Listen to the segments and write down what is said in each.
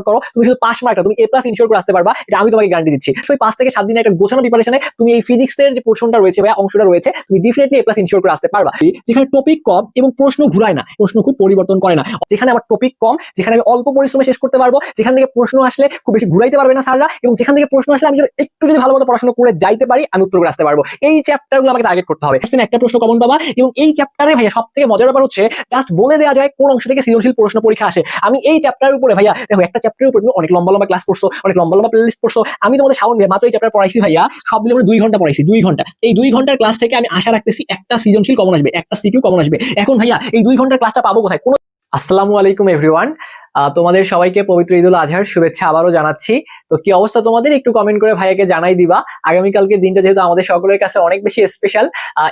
Note করো, তুমি শুধু পাস মার্কটা তুমি এ প্লাস ইনশিওর করে আসতে পারবা, এটা আমি তোমাকে গ্যারান্টি দিচ্ছি। সো পাঁচ থেকে সাত দিনে একটা গোছানো প্রিপারেশনে তুমি এই ফিজিক্সের যে পোর্শনটা রয়েছে বা অংশটা রয়েছে, তুমি ডিফিনেটলি এ প্লাস ইনশিওর করে আসতে পারবা। যেখানে টপিক কম এবং প্রশ্ন ঘুরায় না, প্রশ্ন খুব পরিবর্তন করে না। যেখানে আমার টপিক কম, যেখানে আমি অল্প পরিশ্রমে শেষ করতে পারব, যেখান থেকে প্রশ্ন আসলে খুব বেশি ঘুরাইতে পারবে না স্যাররা, এবং যেখান থেকে প্রশ্ন আসলে আমি একটু যদি ভালো মতো পড়াশোনা করে যাইতে পারি, আমি উত্তর করে আসতে পারব। এই চ্যাপ্টারগুলো আমাকে টার্গেট করতে হবে। একটা প্রশ্ন কমন পাবা, এবং এই চ্যাপ্টারে ভাইয়া সব থেকে মজার ব্যাপার হচ্ছে জাস্ট বলে দেওয়া যায় কোন অংশ থেকে সৃজনশীল প্রশ্ন পরীক্ষা আসে। আমি এই চ্যাপ্টারের উপরে ভাইয়া, দেখো একটা চ্যাপ্টারের উপরে তুমি অনেক লম্বা লম্বা ক্লাস পড়ছো, অনেক লম্বা লম্বা প্লে লিস্ট পড়ছো। আমি তোমাদের সাউন্ড ভাইয়া মাত্র এই চ্যাপ্টার পড়াইছি ভাইয়া, সব মিলে দুই ঘণ্টা পড়াইছি, দুই ঘণ্টা। এই দুই ঘণ্টার ক্লাস থেকে আমি আশা রাখতেছি একটা সৃজনশীল কমন আসবে, একটা সিকিউ কমন আসবে। এখন ভাইয়া, এই দুই ঘণ্টার ক্লাসটা পাবো কোথায়? কোনো আসসালামু আলাইকুম এভরিওয়ান তোমাদের সবাইকে পবিত্র ঈদুল আজহার শুভেচ্ছা আবারও জানাচ্ছি। তো কি অবস্থা তোমাদের? একটু কমেন্ট করে ভাইয়াকে জানাই দিবা। আগামীকালকে দিনটা যেহেতু আমাদের সকলের কাছে অনেক বেশি স্পেশাল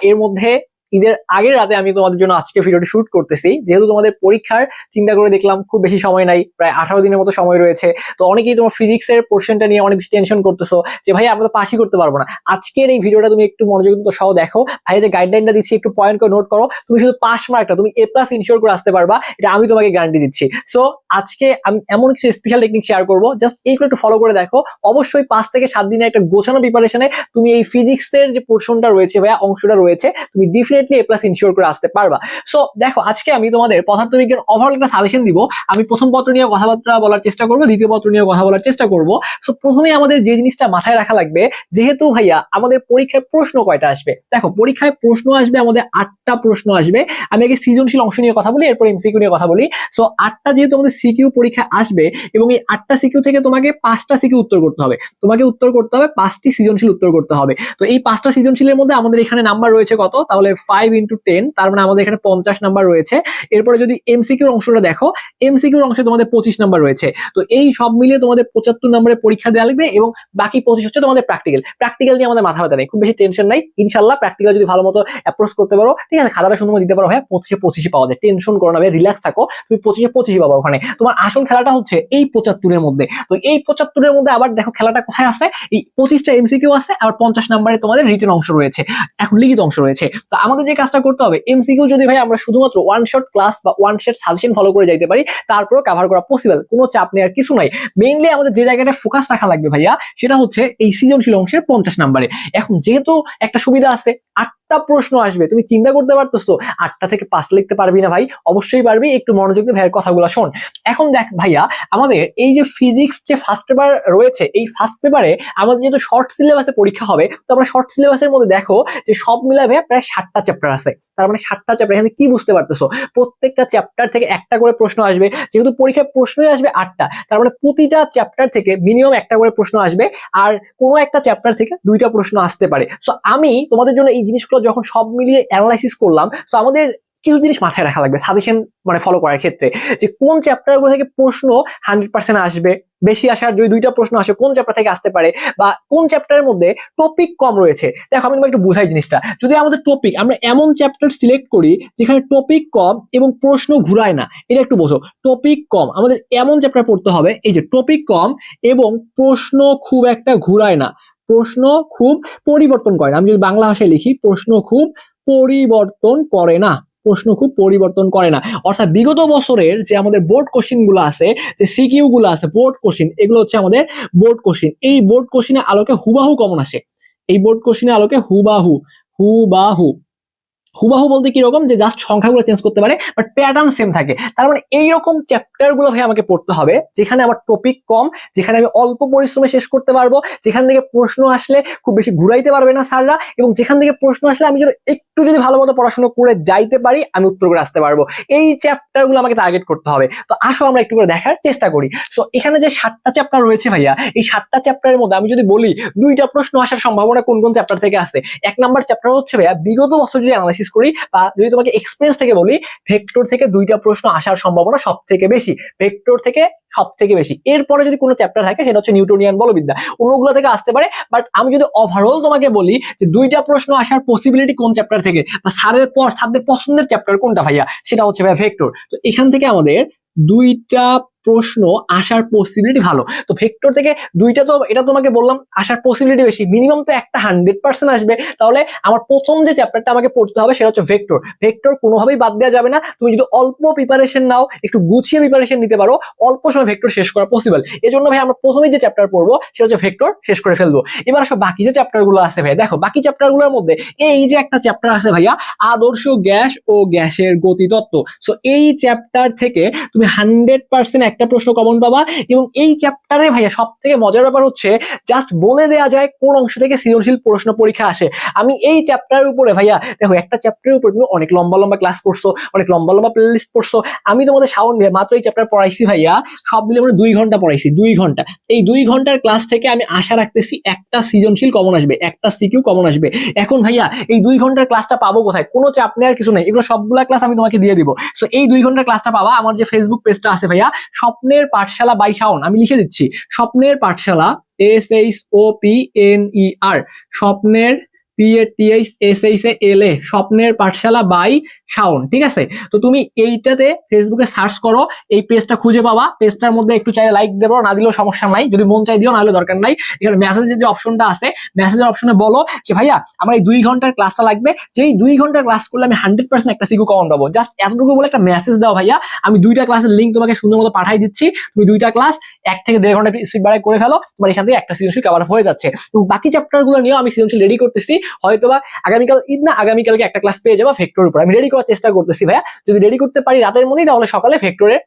এর মধ্যে ঈদের আগের রাতে আমি তোমাদের জন্য আজকে ভিডিওটি শুট করতেছি। যেহেতু তোমাদের পরীক্ষার চিন্তা করে দেখলাম খুব বেশি সময় নাই, প্রায় আঠারো দিনের মতো সময় রয়েছে। তো অনেকেই তোমার ফিজিক্সের পোর্শনটা নিয়ে অনেক বেশি টেনশন করতেছো যে ভাই আমরা তো পাশই করতে পারব না। আজকের এই ভিডিওটা তুমি একটু মনোযোগ সহ দেখো। ভাই যে গাইডলাইনটা দিচ্ছি, একটু পয়েন্ট করে নোট করো। তুমি শুধু পাস মার্কটা তুমি এ প্লাস ইনশিওর করে আসতে পারবা। এটা আমি তোমাকে গ্যারান্টি দিচ্ছি। সো আজকে আমি এমন কিছু স্পেশাল টেকনিক শেয়ার করব। জাস্ট এইগুলো একটু ফলো করে দেখো। অবশ্যই পাঁচ থেকে সাত দিনে একটা গোছানো প্রিপারেশনে তুমি এই ফিজিক্সের যে পোর্শনটা রয়েছে, ভাইয়া, অংশটা রয়েছে, তুমি ডিফিনেটলি এ প্লাস ইনশিওর করে আসতে পারবা। সো দেখো, আজকে আমি তোমাদের পদার্থবিজ্ঞান ওভারঅল একটা সাজেশন দিব। আমি প্রথম পত্র নিয়ে কথাবার্তা বলার চেষ্টা করব, দ্বিতীয় পত্র নিয়ে কথা বলার চেষ্টা করব। সো প্রথমে আমাদের যে জিনিসটা মাথায় রাখা লাগবে, যেহেতু ভাইয়া আমাদের পরীক্ষায় প্রশ্ন কয়টা আসবে? দেখো, পরীক্ষায় প্রশ্ন আসবে, আমাদের আটটা প্রশ্ন আসবে। আমি আগে সৃজনশীল অংশ নিয়ে কথা বলি, এরপর এমসিকিউ নিয়ে কথা বলি। সো আটটা যেহেতু আমাদের সিকিউ পরীক্ষায় আসবে, এবং এই আটটা সিকিউ থেকে তোমাকে পাঁচটা সিকিউ উত্তর করতে হবে। তোমাকে উত্তর করতে হবে, পাঁচটি সৃজনশীল উত্তর করতে হবে। তো এই পাঁচটা সৃজনশীলের মধ্যে আমাদের এখানে নাম্বার রয়েছে কত? তাহলে ফাইভ ইন্টু টেন তার মানে আমাদের এখানে পঞ্চাশ নাম্বার রয়েছে। এরপরে যদি এমসিকিউর অংশটা দেখো এমসিকিউর অংশে তোমাদের পঁচিশ নাম্বার রয়েছে। তো এই সব মিলিয়ে তোমাদের পঁচাত্তর নম্বরের পরীক্ষা দেওয়া লাগবে এবং বাকি পঁচিশ হচ্ছে তোমাদের প্র্যাকটিক্যাল প্র্যাকটিক্যাল নিয়ে আমাদের মাথা ব্যথা নেই, খুব বেশি টেনশন নাই। ইনশাল্লাহ প্র্যাকটিক্যাল যদি ভালো মতো অ্যাপ্রোচ করতে পারো, ঠিক আছে, খাতাটা সুন্দর দিতে পারো হ্যাঁ পঁচিশে পঁচিশে পাওয়া যায়। টেনশন করো না রিল্যাক্স থাকো। তুমি পঁচিশে পঁচিশে পাবো ওখানে। তোমার আসল খেলাটা হচ্ছে এই পঁচাত্তরের মধ্যে। তো এই পঁচাত্তরের মধ্যে আবার দেখো খেলাটা কোথায় আছে এই পঁচিশটা এমসিকিউ আছে আর পঞ্চাশ নাম্বারে তোমাদের রিটেন অংশ রয়েছে। এখন লিখিত অংশ রয়েছে। তো আমাদের যে কাজটা করতে হবে এমসিকিউ যদি ভাই আমরা শুধুমাত্র ওয়ান শট ক্লাস বা ওয়ান শট সাজেশন ফলো করে যাইতে পারি তারপর কাভার করা পসিবল কোনো চাপ নেওয়ার কিছু নাই। মেইনলি আমাদের যে জায়গাটা ফোকাস রাখা লাগবে ভাইয়া, সেটা হচ্ছে এই সৃজনশীল অংশের পঞ্চাশ নাম্বারে এখন যেহেতু একটা সুবিধা আছে আটটা প্রশ্ন আসবে, তুমি চিন্তা করতে পারতেছো, আটটা থেকে পাঁচটা লিখতে পারবি না ভাই, অবশ্যই পারবি, একটু মনোযোগ দিয়ে ভাইয়ের কথাগুলো শোন। এখন দেখ ভাইয়া, আমাদের এই যে ফিজিক্স যে ফার্স্ট পেপার রয়েছে, এই ফার্স্ট পেপারে আমাদের যেহেতু শর্ট সিলেবাসে পরীক্ষা হবে, তো আমরা শর্ট সিলেবাসের মধ্যে দেখো যে সব ভাইয়া প্রায় ষাটটা চ্যাপ্টার আছে। তার মানে ষাটটা চ্যাপ্টার এখানে কি বুঝতে পারতেছো? প্রত্যেকটা চ্যাপ্টার থেকে একটা করে প্রশ্ন আসবে, যেহেতু পরীক্ষায় প্রশ্নই আসবে আটটা, তার মানে প্রতিটা চ্যাপ্টার থেকে মিনিমাম একটা করে প্রশ্ন আসবে, আর কোনো একটা চ্যাপ্টার থেকে দুইটা প্রশ্ন আসতে পারে। সো আমি তোমাদের জন্য এই জিনিসগুলো যখন সব মিলিয়ে অ্যানালাইসিস করলাম সো আমাদের কিছু জিনিস মাথায় রাখা লাগবে সাজেশন মানে ফলো করার ক্ষেত্রে। যে কোন চ্যাপ্টারগুলো থেকে প্রশ্ন হান্ড্রেড পার্সেন্ট আসবে, বেশি আসার যদি দুইটা প্রশ্ন আসে, কোন চ্যাপ্টার থেকে আসতে পারে, বা কোন চ্যাপ্টারের মধ্যে টপিক কম রয়েছে, দেখো আমি তোমাকে একটু বুঝাই জিনিসটা। যদি আমাদের টপিক আমরা এমন চ্যাপ্টার সিলেক্ট করি, যেখানে টপিক কম এবং প্রশ্ন ঘুরায় না, এটা একটু বোঝো। টপিক কম, আমাদের এমন চ্যাপ্টার পড়তে হবে, এই যে টপিক কম এবং প্রশ্ন খুব একটা ঘুরায় না। প্রশ্ন খুব পরিবর্তন করে। না আমি যদি বাংলা ভাষায় লিখি, প্রশ্ন খুব পরিবর্তন করে না। প্রশ্ন খুব পরিবর্তন করে না। অর্থাৎ বিগত বছরের যে আমাদের বোর্ড কোশ্চিনগুলো আছে, যে সিকিউ গুলো আছে বোর্ড কোশ্চিন এগুলো হচ্ছে আমাদের বোর্ড কোশ্চিন এই বোর্ড কোশ্চিনের আলোকে হুবাহু কমন আসে। এই বোর্ড কোশ্চিনের আলোকে হুবাহু। হুবাহু। হুবাহু বলতে কি রকম যে জাস্ট সংখ্যাগুলো চেঞ্জ করতে পারে বাট প্যাটার্ন সেম থাকে। তার মানে এইরকম চ্যাপ্টারগুলো ভাই আমাকে পড়তে হবে, যেখানে আমার টপিক কম, যেখানে আমি অল্প পরিশ্রমে শেষ করতে পারব, যেখান থেকে প্রশ্ন আসলে খুব বেশি ঘুরাইতে পারবে না স্যাররা, এবং যেখান থেকে প্রশ্ন আসলে আমি যেন একটু যদি ভালো মতো পড়াশোনা করে যাইতে পারি, আমি উত্তর করে আসতে পারব। এই চ্যাপ্টারগুলো আমাকে টার্গেট করতে হবে। তো আসো আমরা একটু করে দেখার চেষ্টা করি। সো এখানে যে সাতটা চ্যাপ্টার রয়েছে ভাইয়া, এই সাতটা চ্যাপ্টারের মধ্যে আমি যদি বলি, দুইটা প্রশ্ন আসার সম্ভাবনা কোন কোন চ্যাপ্টার থেকে আসে? এক নাম্বার চ্যাপ্টার হচ্ছে ভাইয়া, বিগত বছর যদি অ্যানালাইসিস করি, বা যদি তোমাকে এক্সপিরিয়েন্স থেকে বলি ভেক্টর থেকে দুইটা প্রশ্ন আসার সম্ভাবনা সব থেকে বেশি। ভেক্টর থেকে সব থেকে বেশি। এরপরে যদি কোনো চ্যাপ্টার থাকে, সেটা হচ্ছে নিউটোনিয়ান বলবিদ্যা। অন্যগুলো থেকে আসতে পারে বাট আমি যদি ওভারঅল তোমাকে বলি যে দুইটা প্রশ্ন আসার পসিবিলিটি কোন চ্যাপ্টার থেকে? বা সারের পর সারদের পছন্দের চ্যাপ্টার কোনটা ভাইয়া? সেটা হচ্ছে ভাইয়া ভেক্টর তো এখান থেকে আমাদের দুইটা প্রশ্ন আসার পসিবিলিটি ভালো। তো ভেক্টর থেকে দুইটা তো এটা তোমাকে বললাম, আসার পসিবিলিটি বেশি। মিনিমাম তো একটা হান্ড্রেড পার্সেন্ট আসবে। তাহলে আমার প্রথম যে চ্যাপ্টারটা আমাকে পড়তে হবে সেটা হচ্ছে ভেক্টর ভেক্টর কোনোভাবেই বাদ দেওয়া যাবে না। তুমি যদি অল্প প্রিপারেশন নাও, একটু গুছিয়ে প্রিপারেশন নিতে পারো, অল্প সময় ভেক্টর শেষ করা পসিবল এই জন্য ভাই আমরা প্রথমেই যে চ্যাপ্টার পড়ব, সেটা হচ্ছে ভেক্টর শেষ করে ফেলব। এবার আসো বাকি যে চ্যাপ্টারগুলো আছে ভাই। দেখো, বাকি চ্যাপ্টারগুলোর মধ্যে এই যে একটা চ্যাপ্টার আছে ভাইয়া, আদর্শ গ্যাস ও গ্যাসের গতিতত্ত্ব। সো এই চ্যাপ্টার থেকে তুমি হান্ড্রেড পার্সেন্ট একটা প্রশ্ন কমন পাবা এবং এই চ্যাপ্টারে ভাইয়া সব থেকে মজার ব্যাপার হচ্ছে জাস্ট বলে দেয়া যায় কোন অংশ থেকে সৃজনশীল প্রশ্ন পরীক্ষা আসে। আমি এই চ্যাপ্টারের উপরে ভাইয়া, দেখো একটা চ্যাপ্টারের উপরে তুমি অনেক লম্বা লম্বা ক্লাস করছ, অনেক লম্বা লম্বা প্লেলিস্ট পড়ছো। আমি তোমাদের শাওন ভাইয়া মাত্র এই চ্যাপ্টার পড়াইছি ভাইয়া, সব মিলে মানে দুই ঘণ্টা পড়াইছি, দুই ঘণ্টা। এই দুই ঘণ্টার ক্লাস থেকে আমি আশা রাখতেছি একটা সৃজনশীল কমন আসবে, একটা সিকিউ কমন আসবে। এখন ভাইয়া, এই দুই ঘণ্টার ক্লাসটা পাবো কোথায়? কোনো চাপ নেওয়ার কিছু নেই। এগুলো সবগুলা ক্লাস আমি তোমাকে দিয়ে দিব। সো এই দুই ঘণ্টার ক্লাসটা পাবা। আমার যে ফেসবুক পেজটা আছে ভাইয়া স্বপ্নের পাঠশালা বাই শাওন আমি লিখে দিচ্ছি। স্বপ্নের পাঠশালা S H O P N E R স্বপ্নের P A S H A L A স্বপ্নের পাঠশালা বাই শাওন, ঠিক আছে? তো তুমি এইটাতে ফেসবুকে সার্চ করো, এই পেজটা খুঁজে পাবা। পেজটার মধ্যে একটু চাইলে লাইক দেবো, না দিলেও সমস্যা নাই। যদি মন চাই দিও, নাহলে দরকার নাই। এখানে মেসেজের যে অপশনটা আছে মেসেজের অপশনে বলো যে, ভাইয়া, আমার এই দুই ঘণ্টার ক্লাসটা লাগবে। যেই দুই ঘণ্টার ক্লাস করলে আমি হান্ড্রেড পার্সেন্ট একটা সিকিউ কমন পাবো। জাস্ট এতটুকু বলে একটা মেসেজ দাও, ভাইয়া। আমি দুইটা ক্লাসের লিঙ্ক তোমাকে সুন্দর মতো পাঠাই দিচ্ছি। তুমি দুইটা ক্লাস এক থেকে দেড় ঘণ্টা সিট বাড়াই করে ফেলো। তোমার এখান থেকে একটা সৃজনশীল কভার হয়ে যাচ্ছে। এবং বাকি চ্যাপ্টারগুলো নিয়েও আমি সৃজনশীল রেডি করতেছি। হয়তোবা আগামীকাল ঈদ না, আগামীকালকে একটা ক্লাস পেয়ে যাব ফেক্টর উপর। আমি রেডি করার চেষ্টা করতেছি ভাইয়া। যদি রেডি করতে পারি রাতের মধ্যেই তাহলে সকালে ফেক্টরের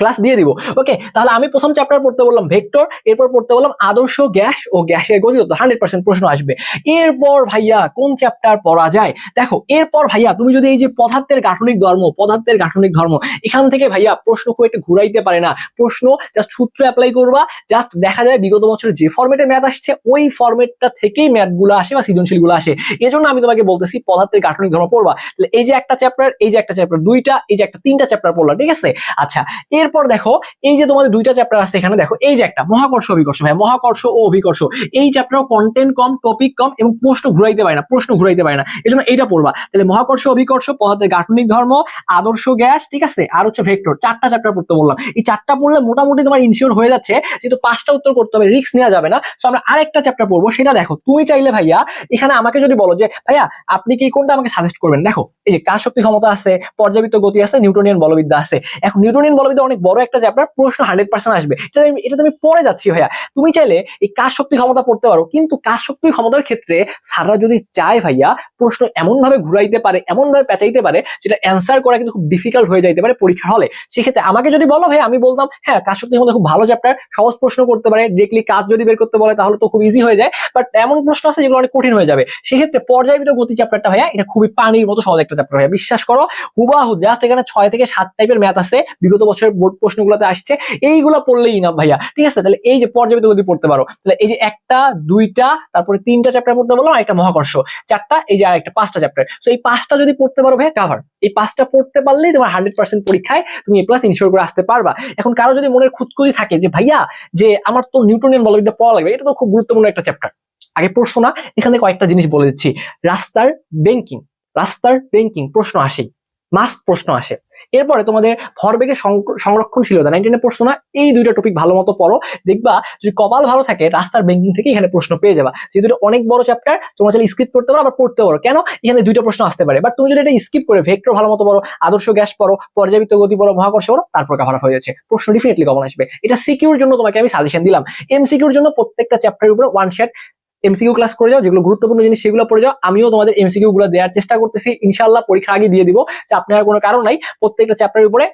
ক্লাস দিয়ে দিব। ওকে তাহলে আমি প্রথম চ্যাপ্টার পড়তে বললাম ভেক্টর এরপর পড়তে বললাম আদর্শ গ্যাস ও গ্যাসের গতিতত্ত্ব হান্ড্রেড পার্সেন্ট প্রশ্ন আসবে। এরপর ভাইয়া কোন চ্যাপ্টার পড়া যায়? দেখো, এরপর ভাইয়া তুমি যদি এই যে পদার্থের গাঠনিক ধর্ম, পদার্থের গাঠনিক ধর্ম, এখান থেকে ভাইয়া প্রশ্ন খুব একটা ঘুরাইতে পারে না। প্রশ্ন জাস্ট সূত্র অ্যাপ্লাই করবা জাস্ট দেখা যায় বিগত বছরে যে ফর্মেটে ম্যাথ আসছে, ওই ফর্মেটটা থেকেই ম্যাথগুলো আসে বা সৃজনশীলগুলো আসে। এই জন্য আমি তোমাকে বলতেছি পদার্থের গাঠনিক ধর্ম পড়বা। তাহলে এই যে একটা চ্যাপ্টার এই যে একটা চ্যাপ্টার দুইটা, এই যে একটা, তিনটা চ্যাপ্টার পড়লা, ঠিক আছে? আচ্ছা এরপর দেখো, এই যে তোমাদের দুইটা চ্যাপ্টার আছে এখানে, দেখো, এই যে একটা, মহাকর্ষ অভিকর্ষ ভাই মহাকর্ষ ও অভিকর্ষ, এই চ্যাপ্টার কন্টেন্ট কম টপিক কম এবং প্রশ্ন ঘুরাইতে পারে না, প্রশ্ন ঘুরাইতে পারে না এই জন্য এইটা পড়বা। তাহলে মহাকর্ষ অভিকর্ষ, পদার্থের গাঠনিক ধর্ম, আদর্শ গ্যাস, ঠিক আছে, আর হচ্ছে ভেক্টর চারটা চ্যাপ্টার পড়তে বললাম। এই চারটা পড়লে মোটামুটি তোমার ইনশিওর হয়ে যাচ্ছে, যেহেতু পাঁচটা উত্তর করতে হবে রিস্ক নেওয়া যাবে না তো আমরা আরেকটা চ্যাপ্টার পড়ব, সেটা দেখো, তুমি চাইলে ভাইয়া, এখানে আমাকে যদি বলো যে, ভাইয়া, আপনি কি কোনটা আমাকে সাজেস্ট করবেন? দেখো, এই যে কাজ শক্তি ক্ষমতা আছে, পর্যাবৃত্ত গতি আছে নিউটনিয়ান বলবিদ্যা আছে। এখন নিউটনিয়ান বলবিদ্যা অনেক বড় একটা চ্যাপ্টার প্রশ্ন হান্ড্রেড পার্সেন্ট আসবে। এটা আমি এটা আমি পরে যাচ্ছি ভাইয়া। তুমি চাইলে এই কাজ শক্তি ক্ষমতা পড়তে পারো, কিন্তু কাজ শক্তি ক্ষমতার ক্ষেত্রে স্যাররা যদি চায় ভাইয়া প্রশ্ন এমন ভাবে ঘুরাইতে পারে এমন ভাবে পেঁচাইতে পারে, যেটা অ্যান্সার করা কিন্তু খুব ডিফিকাল্ট হয়ে যাইতে পারে পরীক্ষার হলে। সেক্ষেত্রে আমাকে যদি বলো ভাই আমি বলতাম হ্যাঁ কাজ শক্তি ক্ষমতা খুব ভালো চ্যাপ্টার সহজ প্রশ্ন করতে পারে ডিরেক্টলি কাজ যদি বের করতে বলে, তাহলে তো খুব ইজি হয়ে যায়। বাট এমন প্রশ্ন আছে যেগুলো অনেক কঠিন হয়ে যাবে। সেক্ষেত্রে পর্যায়িত গতি চ্যাপ্টারটা ভাইয়া, এটা খুবই পানির মতো সহজ একটা চ্যাপ্টার ভাইয়া। বিশ্বাস করো, হুবাহু জাস্ট এখানে ছয় থেকে সাত টাইপের ম্যাথ আছে। বিগত বছরের বোর্ড প্রশ্নগুলোতে আসছে, এইগুলো পড়লেই না ভাইয়া, ঠিক আছে? তাহলে এই যে পর্যায়িত গতি পড়তে পারো, তাহলে এই যে একটা, দুইটা, তারপরে তিনটা চ্যাপ্টার পড়তে বললাম আর একটা মহাকর্ষ, চারটা, এই যে আর একটা পাঁচটা চ্যাপ্টার তো এই পাঁচটা যদি পড়তে পারো ভাইয়া কাভার এই পাঁচটা পড়তে পারলেই তোমার হান্ড্রেড পার্সেন্ট পরীক্ষায় তুমি এ প্লাস ইনশোর করে আসতে পারবা। এখন কারও যদি মনের খুঁতকুলি থাকে যে, ভাইয়া, যে আমার তো নিউটনিয়ান বলবিদ্যা পড়া লাগবে, এটা তো খুব গুরুত্বপূর্ণ একটা চ্যাপ্টার আগে পড়ছো না, এখানে কয়েকটা জিনিস বলে দিচ্ছি। রাস্তার ব্যাংকিং রাস্তার ব্যাংকিং প্রশ্ন আসেই। মাস্ট প্রশ্ন আসে। এরপরে তোমাদের ভরবেগের সংরক্ষণশীলতা নাইনটিনে প্রশ্ন না, এই দুইটা টপিক ভালো মতো পড়ো। দেখবা যদি কপাল ভালো থাকে, রাস্তার ব্যাংকিং থেকে এখানে প্রশ্ন পেয়ে যাবা। যেহেতু এটা অনেক বড় চ্যাপ্টার তোমরা চাইলে স্কিপ করতে পারো, আবার পড়তে পারো। কেন? এখানে দুইটা প্রশ্ন আসতে পারে। বাট তুমি যদি এটা স্কিপ করে ভেক্টর ভালো মতো পড়ো, আদর্শ গ্যাস পড়ো পর্যাবৃত্ত গতি পড়ো, মহাকর্ষ পড়ো, তারপর কাভার হয়ে যাচ্ছে। প্রশ্ন ডিফিনেটলি কমন আসবে। এটা সিকিউর জন্য তোমাকে আমি সাজেশন দিলাম। এমসিকিউর জন্য প্রত্যেকটা চ্যাপ্টারের উপরে ওয়ান শেট এমসিকিউ ক্লাস করে যাও, যেগুলো গুরুত্বপূর্ণ জিনিস, সেগুলো পড়ে যাও। আমিও তোমাদের এমসিকিউ গুলো দেওয়ার চেষ্টা করতেছি। ইনশাল্লাহ পরীক্ষা আগে দিয়ে দিব চাপ আপনার কোনো কারণ নাই। প্রত্যেকটা চ্যাপ্টারের উপরে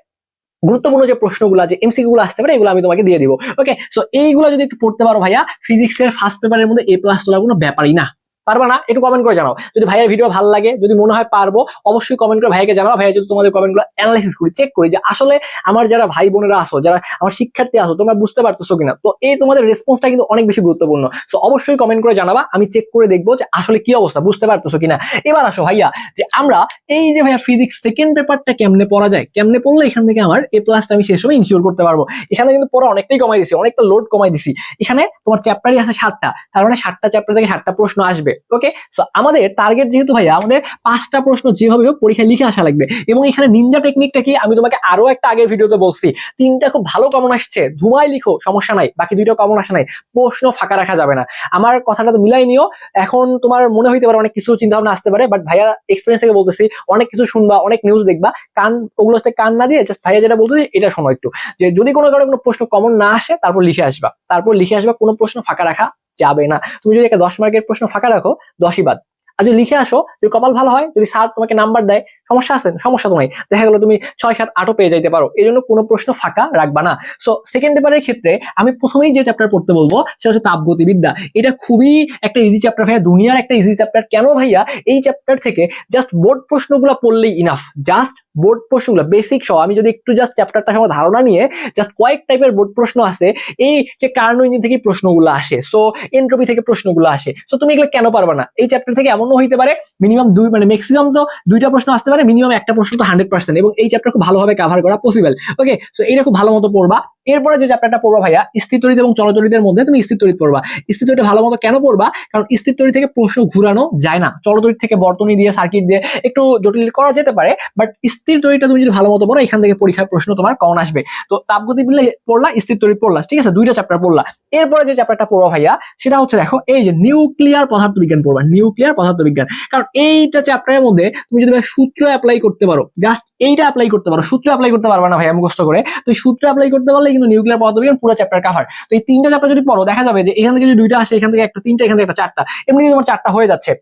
গুরুত্বপূর্ণ যে প্রশ্নগুলো আছে এমসিকিউ গুলো আসতে পারে, এগুলো আমি তোমাকে দিয়ে দিব। ওকে সো এইগুলো যদি একটু পড়তে পারো ভাইয়া ফিজিক্সের ফার্স্ট পেপারের মধ্যে এ প্লাস তোলা কোনো ব্যাপারই না। পারবা না? একটু কমেন্ট করে জানাও। যদি ভাইয়ের ভিডিও ভালো লাগে, যদি মনে হয় পারব, অবশ্যই কমেন্ট করে ভাইকে জানাও। ভাইয়া যদি তোমাদের কমেন্টগুলো অ্যানালাইসিস করি চেক করি যে আসলে আমার যারা ভাই বোনেরা আসো যারা আমার শিক্ষার্থী আসো তোমরা বুঝতে পারতেছো কিনা? তো এই তোমাদের রেসপন্সটা কিন্তু অনেক বেশি গুরুত্বপূর্ণ। সো অবশ্যই কমেন্ট করে জানাবা, আমি চেক করে দেখব যে আসলে কি অবস্থা, বুঝতে পারতেছো কিনা? এবার আসো ভাইয়া, যে আমরা এই যে ভাইয়া ফিজিক্স সেকেন্ড পেপারটা কেমনে পড়া যায়? কেমনে পড়লে এখান থেকে আমার এ প্লাসটা আমি শেষ সময় ইনশিওর করতে পারব? এখানে কিন্তু পড়া অনেকটাই কমাই দিছি, অনেকটা লোড কমাই দিছি। এখানে তোমার চ্যাপ্টারই আছে সাতটা, তার মানে সাতটা চ্যাপ্টার থেকে সাতটা প্রশ্ন আসবে। ওকে সো আমাদের টার্গেট যেহেতু ভাইয়া, আমাদের পাঁচটা প্রশ্ন যেভাবে হোক পরীক্ষায় লিখে আসা লাগবে। এবং এখানে নিনজা টেকনিকটা কি, আমি তোমাকে আরও একটা আগের ভিডিওতে বলছি। তিনটা খুব ভালো কমন আসছে, ধুমায় লিখো, সমস্যা নাই, বাকি দুইটা কমন আসে নাই, প্রশ্ন ফাঁকা রাখা যাবে না। আমার কথাটা তো মিলাই নিও, এখন তোমার মনে হইতে পারে অনেক কিছু চিন্তা ভাবনা আসতে পারে বাট ভাইয়া এক্সপিরিয়েন্স থেকে বলতেছি, অনেক কিছু শুনবা, অনেক নিউজ দেখবা, কান, ওগুলো কান না দিয়ে জাস্ট ভাইয়া যেটা বলতেছি, এটা শোনো একটু। যে যদি কোনো কারণে কোনো প্রশ্ন কমন না আসে, তারপর লিখে আসবা। তারপর লিখে আসবা, কোনো প্রশ্ন ফাঁকা রাখা যাবে না। তুমি যদি একটা দশ মার্কের প্রশ্ন ফাঁকা রাখো, দশই বাদ। আর যদি লিখে আসো, যদি কপাল ভালো হয়, যদি স্যার তোমাকে নাম্বার দেয় সমস্যা আছে? সমস্যা তো নাই। দেখা গেলো তুমি ছয়, সাত, আটও পেয়ে যাইতে পারো। এই জন্য কোনো প্রশ্ন ফাঁকা রাখবা না। সো সেকেন্ড পেপারের ক্ষেত্রে আমি প্রথমেই যে চ্যাপ্টার পড়তে বলব, সেটা হচ্ছে তাপগতিবিদ্যা। এটা খুবই একটা ইজি চ্যাপ্টার ভাইয়া। দুনিয়ার একটা ইজি চ্যাপ্টার কেন ভাইয়া? এই চ্যাপ্টার থেকে জাস্ট বোর্ড প্রশ্নগুলো পড়লেই ইনাফ জাস্ট বোর্ড প্রশ্নগুলো বেসিক সহ। আমি যদি একটু জাস্ট চ্যাপ্টারটা সহ ধারণা নিয়ে জাস্ট কয়েক টাইপের বোর্ড প্রশ্ন আছে, এই যে কার্নো ইঞ্জিন থেকে প্রশ্নগুলো আসে সো এন্ট্রপি থেকে প্রশ্নগুলো আসে। সো তুমি এগুলো কেন পারবে না? এই চ্যাপ্টার থেকে এমনও হইতে পারে মিনিমাম দুই মানে ম্যাক্সিমাম তো দুইটা প্রশ্ন আসতে পারে মিনিমাম একটা প্রশ্ন তো হান্ড্রেড পার্সেন্ট এবং এই চ্যাপ্টার খুব ভালোভাবে কাভার করা পসিবল ওকে সো এটা খুব ভালো মতো পড়বা। এরপরে যে চ্যাপ্টারটা পড়বা ভাইয়া, স্থিতরিত এবং চলতরিতের মধ্যে তুমি স্থিতরিত পড়বা। স্থিতরিত ভালো মতো কেন পড়বা? কারণ স্থিতরি থেকে প্রশ্ন ঘুরানো যায় না। চলতরিত থেকে বর্তনী দিয়ে সার্কিট দিয়ে একটু জটিল করা যেতে পারে বাট স্থির তরিটা তুমি যদি ভালো মতো পড়ো, এখান থেকে পরীক্ষার প্রশ্ন তোমার কমন আসবে। তো তাপগতি বিল্লে পড়লা স্থির তরিত পড়লা, ঠিক আছে? দুইটা চ্যাপ্টার পড়লা। এরপরে যে চ্যাপ্টারটা পড়ো ভাইয়া, সেটা হচ্ছে দেখো, এই যে নিউক্লিয়ার পদার্থ বিজ্ঞান পড়বা নিউক্লিয়ার পদার্থবিজ্ঞান। কারণ এইটা চ্যাপ্টারের মধ্যে তুমি যদি সূত্র অ্যাপ্লাই করতে পারো জাস্ট এইটা অ্যাপ্লাই করতে পারো, সূত্র অ্যাপ্লাই করতে পারবা না ভাই আমি কষ্ট করে। তো সূত্র অ্যাপ্লাই করতে পারলে কিন্তু নিউক্লিয়ার পদার্থবিজ্ঞান পুরো চ্যাপ্টার কাভার তো এই তিনটা চ্যাপ্টার যদি পড়ো, দেখা যাবে যে এখান থেকে যদি দুইটা আসে, এখান থেকে একটা, তিনটা, এখান থেকে একটা, চারটা। এমনি তোমার চারটা হয়ে যাচ্ছে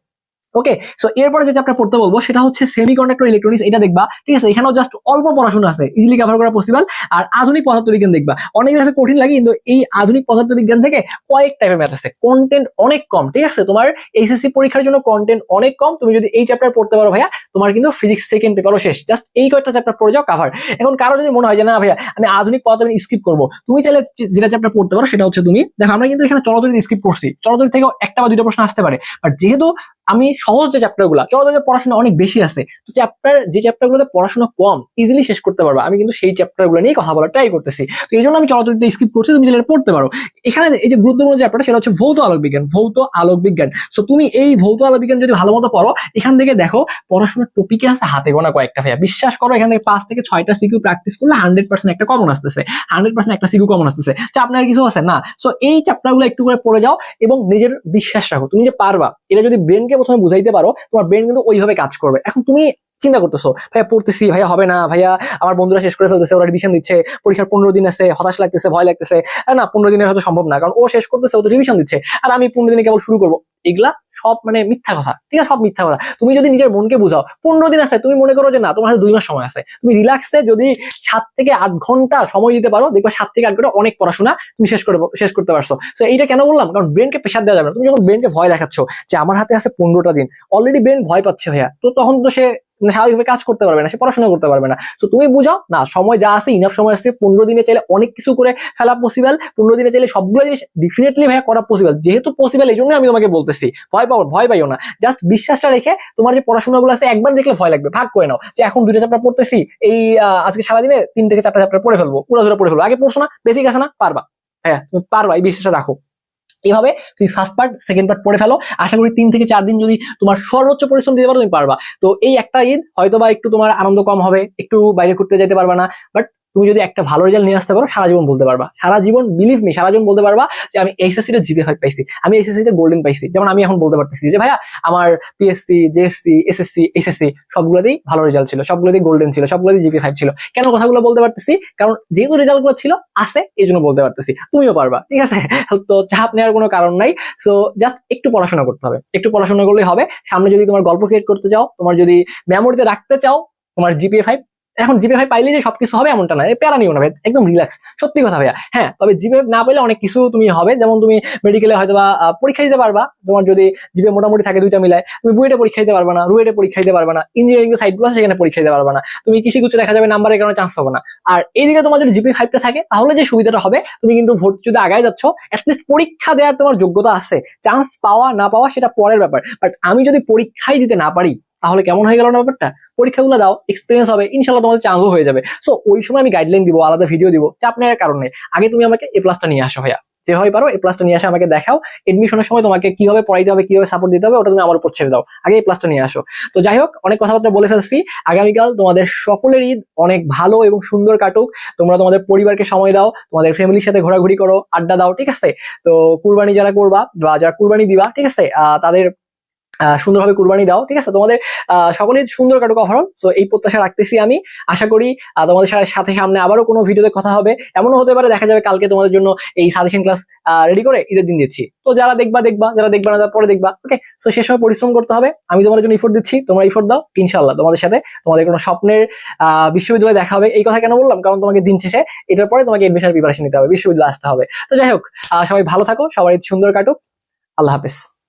ওকে সো এরপরে যে চ্যাপ্টার পড়তে বলব, সেটা হচ্ছে সেমি কন্ডাক্টর ইলেকট্রনিক্স এটা দেখবা। ঠিক আছে, এখানেও জাস্ট অল্প পড়াশোনা আছে ইজিলি কভার করা পসিবল আর আধুনিক পদার্থবিজ্ঞান দেখবা। অনেকের কাছে কঠিন লাগে, কিন্তু এই আধুনিক পদার্থবিজ্ঞান থেকে কয়েক টাইপের ম্যাথ আছে। কন্টেন্ট অনেক কম, ঠিক আছে? তোমার এইচএসসি পরীক্ষার জন্য কন্টেন্ট অনেক কম। তুমি যদি এই চ্যাপ্টার পড়তে পারো ভাইয়া, তোমার কিন্তু ফিজিক্স সেকেন্ড পেপারও শেষ। জাস্ট এই কয়েকটা চ্যাপ্টার পড়ে যাও কাভার এখন কারও যদি মনে হয় যে, না ভাইয়া, আমি আধুনিক পদার্থবিজ্ঞান স্কিপ করব। তুমি চাইলে যেটা চ্যাপ্টার পড়তে পারো, সেটা হচ্ছে তুমি। দেখো, আমরা কিন্তু এখানে চলতরি স্কিপ করছি। চলতরি থেকেও একটা বা দুটো প্রশ্ন আসতে পারে। বাট যেহেতু আমি সহজ যে চ্যাপ্টারগুলা চলতরিতে পড়াশোনা অনেক বেশি আছে, তো চ্যাপ্টার যে চ্যাপ্টার গুলোতে পড়াশোনা কম ইজিলি শেষ করতে পারবা। আমি কিন্তু সেই চ্যাপ্টারগুলো নিয়ে কথা বলা ট্রাই করতেছি। তো এই জন্য আমি চলতরিতে স্কিপ করছি, তুমি যেটা পড়তে পারো। এখানে এই যে গুরুত্বপূর্ণ চ্যাপ্টার সেটা হচ্ছে ভৌত আলোক বিজ্ঞান, ভৌত আলোক বিজ্ঞান। সো তুমি এই ভৌত আলোক বিজ্ঞান যদি ভালো মতো পড়ো, এখান থেকে দেখো পড়াশোনার টপিকে আছে হাতে গোনা কয়েকটা ভাইয়া। বিশ্বাস করো, এখান থেকে পাঁচ থেকে ছয়টা সিকিউ প্র্যাকটিস করলে হান্ড্রেড পার্সেন্ট একটা কমন আসতেছে। হান্ড্রেড পার্সেন্ট একটা সিকিউ কমন আসতেছে। চাপ নেওয়ার কিছু আছে? না। সো এই চ্যাপ্টারগুলো একটু করে পড়ে যাও এবং নিজের বিশ্বাস রাখো। তুমি যে পারবা, এটা যদি ব্রেনকে প্রথমে বুঝাইতে পারো তোমার ব্রেন কিন্তু ওইভাবে কাজ করবে। এখন তুমি চিন্তা করতেছো? ভাইয়া, পড়তেছি, ভাইয়া হবে না, ভাইয়া আমার বন্ধুরা শেষ করে ফেলতেছে, ওরা রিভিশন দিচ্ছে, পরীক্ষার পনেরো দিন আছে, হতাশ লাগতেছে, ভয় লাগতেছে। না, পনেরো দিনের হয়তো সম্ভব না, কারণ ও শেষ করতেছে, ও তো রিভিশন দিচ্ছে। আর আমি পনেরো দিনে কেবল শুরু করব। এগুলা সব মানে মিথ্যা কথা, ঠিক আছে? সব মিথ্যা কথা। তুমি যদি নিজের মনকে বুঝাও, পনেরো দিন আছে, তুমি মনে করো যে না, তোমার হাতে দুই মাস সময় আছে। তুমি রিল্যাক্সে যদি সাত থেকে আট ঘণ্টা সময় দিতে পারো, দেখবা সাত থেকে আট ঘণ্টা অনেক পড়াশোনা তুমি শেষ করে শেষ করতে পারছ। তো এইটা কেন বললাম? কারণ ব্রেনকে প্রেশার দেওয়া যাবে না। তুমি যখন ব্রেনকে ভয় দেখাচ্ছ যে আমার হাতে আছে পনেরোটা দিন অলরেডি ব্রেন ভয় পাচ্ছে, ভাইয়া। তো তখন তো সে স্বাভাবিকভাবে কাজ করতে পারবে না, সে পড়াশোনা করতে পারবে না। তো তুমি বুঝাও, না, সময় যা আছে ইনাফ সময় আছে, পনেরো দিনে চাইলে অনেক কিছু করে ফেলা পসিবল পনেরো দিনে চাইলে সবগুলো জিনিস ডেফিনেটলি ভাইয়া করা পসিবল যেহেতু পসিবল এই জন্য আমি তোমাকে বলতেছি, ভয় পাও, ভয় পাইও না। জাস্ট বিশ্বাসটা রেখে তোমার যে পড়াশোনাগুলো আছে, একবার দেখলে ভয় লাগবে। ভাগ করে নাও যে এখন দুটো চ্যাপ্টার পড়তেছি, এই আজকে সারাদিনে তিন থেকে চারটা চ্যাপ্টার পড়ে ফেলব, পুরো ধরে পড়ে ফেলব। আগে পড়ছো না বেসিক আছে না, পারবা। হ্যাঁ পারবা, এই বিশ্বাসটা রাখো। এইভাবে তুমি ফার্স্ট পার্ট সেকেন্ড পার্ট পড়ে ফেলো। আশা করি তিন থেকে চার দিন যদি তোমার সর্বোচ্চ পরিশ্রম দিতে পারো, তুমি পারবা। তো এই একটা ঈদ হয়তো বা একটু তোমার আনন্দ কম হবে, একটু বাইরে ঘুরতে যেতে পারবা না বাট তুমি যদি একটা ভালো রেজাল্ট নিয়ে আসতে পারো, সারা জীবন বলতে পারবা। সারা জীবন বিলিভ মি সারা জীবন বলতে পারবা যে আমি এইচএসসি তে জিপি ফাইভ পাইছি। আমি এইচএসসি তে গোল্ডেন পাইছি। যেমন আমি এখন বলতে পারতেছি যে, ভাইয়া, আমার পিএসসি জেএসসি এসএসসি এইচএসসি সবগুলোতেই ভালো রেজাল্ট ছিল। সবগুলোতেই গোল্ডেন ছিল। সবগুলোতেই জিপি ফাইভ ছিল। কেন কথাগুলো বলতে পারতেছি? কারণ যেহেতু রেজাল্টগুলো ছিল, আছে এই জন্য বলতে পারতেছি। তুমিও পারবা, ঠিক আছে? তো চাপ নেওয়ার কোনো কারণ নাই। সো জাস্ট একটু পড়াশোনা করতে হবে। একটু পড়াশোনা করলেই হবে। সামনে যদি তোমার গল্প ক্রিয়েট করতে চাও, তোমার যদি মেমোরিতে রাখতে চাও, তোমার জিপিএ ফাইভ এখন জিপে ভাই পাইলে যে সবকিছু হবে এমনটা না প্যারা নিও না ভাই, একদম রিল্যাক্স সত্যি কথা ভাইয়া। হ্যাঁ তবে জিপে না পাইলে অনেক কিছু তুমি হবে, যেমন তুমি মেডিকেলে হয়তো বা পরীক্ষা দিতে পারবা, তোমার যদি জিপে মোটামুটি থাকে দুইটা মিলায়, তুমি বুয়েটে পরীক্ষা দিতে পারবা না, রুয়েটে পরীক্ষা দিতে পারবা না ইঞ্জিনিয়ারিং এর সাইডগুলো সেখানে পরীক্ষা দিতে পারবা না, তুমি কৃষি গুচ্ছে দেখা যাবে নাম্বারের কারণে চান্স হবে না। আর এইদিকে তোমার যদি জিপি ফাইভটা থাকে, তাহলে যে সুবিধাটা হবে, তুমি কিন্তু ভর্তি যদি আগায় যাচ্ছ অ্যাটলিস্ট পরীক্ষা দেওয়ার তোমার যোগ্যতা আছে চান্স পাওয়া না পাওয়া সেটা পরের ব্যাপার। বাট আমি যদি পরীক্ষাই দিতে না পারি তাহলে কেমন হয়ে গেল না ব্যাপারটা? পরীক্ষাগুলো দাও এক্সপিরিয়েন্স হবে, ইনশাল্লাহ তোমাদের চান্সও হয়ে যাবে। সো ওই সময় আমি গাইডলাইন দিব, আলাদা ভিডিও দিব, চাপ নেওয়ার কারণে আগে তুমি আমাকে এ প্লাসটা নিয়ে আসো ভাইয়া। যেভাবে পারো এই প্লাসটা নিয়ে আসে আমাকে দেখাও। এডমিশনের সময় তোমাকে কীভাবে পড়াইতে হবে, কীভাবে সাপোর্ট দিতে হবে, ওটা তুমি আমার উপর ছেড়ে দাও। আগে এই প্লাসটা নিয়ে আসো। তো যাই হোক, অনেক কথাবার্তা বলে ফেলছি। আগামীকাল তোমাদের সকলের ঈদ অনেক ভালো এবং সুন্দর কাটুক। তোমরা তোমাদের পরিবারকে সময় দাও, তোমাদের ফ্যামিলির সাথে ঘোরাঘুরি করো, আড্ডা দাও, ঠিক আছে? তো কুরবানি যারা করবা বা যারা কুরবানি দিবা, ঠিক আছে? তাদের সুন্দরভাবে কুরবানি দাও ঠিক আছে? তোমাদের আহ, সকলের সুন্দর কাটুক অহরণ তো এই প্রত্যাশা রাখতেছি আমি। আশা করি তোমাদের সাথে- সামনে আবারও কোনো ভিডিওতে কথা হবে। এমনও হতে পারে দেখা যাবে কালকে তোমাদের জন্য এই সাজেশন ক্লাস রেডি করে ঈদের দিন দিচ্ছি। তো যারা দেখবা দেখবা যারা দেখবা না পরে দেখবা ওকে তো সে সময় পরিশ্রম করতে হবে। আমি তোমাদের জন্য ইফোর্ট দিচ্ছি তোমরা ইফোর্ট দাও ইনশাল্লাহ তোমাদের সাথে তোমাদের কোনো স্বপ্নের বিশ্ববিদ্যালয়ে দেখা হবে। এই কথা কেন বললাম? কারণ তোমাকে দিন শেষে এটার পরে তোমাকে এডমিশন প্রিপারেশন নিতে হবে বিশ্ববিদ্যালয়ে আসতে হবে। তো যাই হোক সবাই ভালো থাকো সবাই সুন্দর কাটুক। আল্লাহ হাফেজ।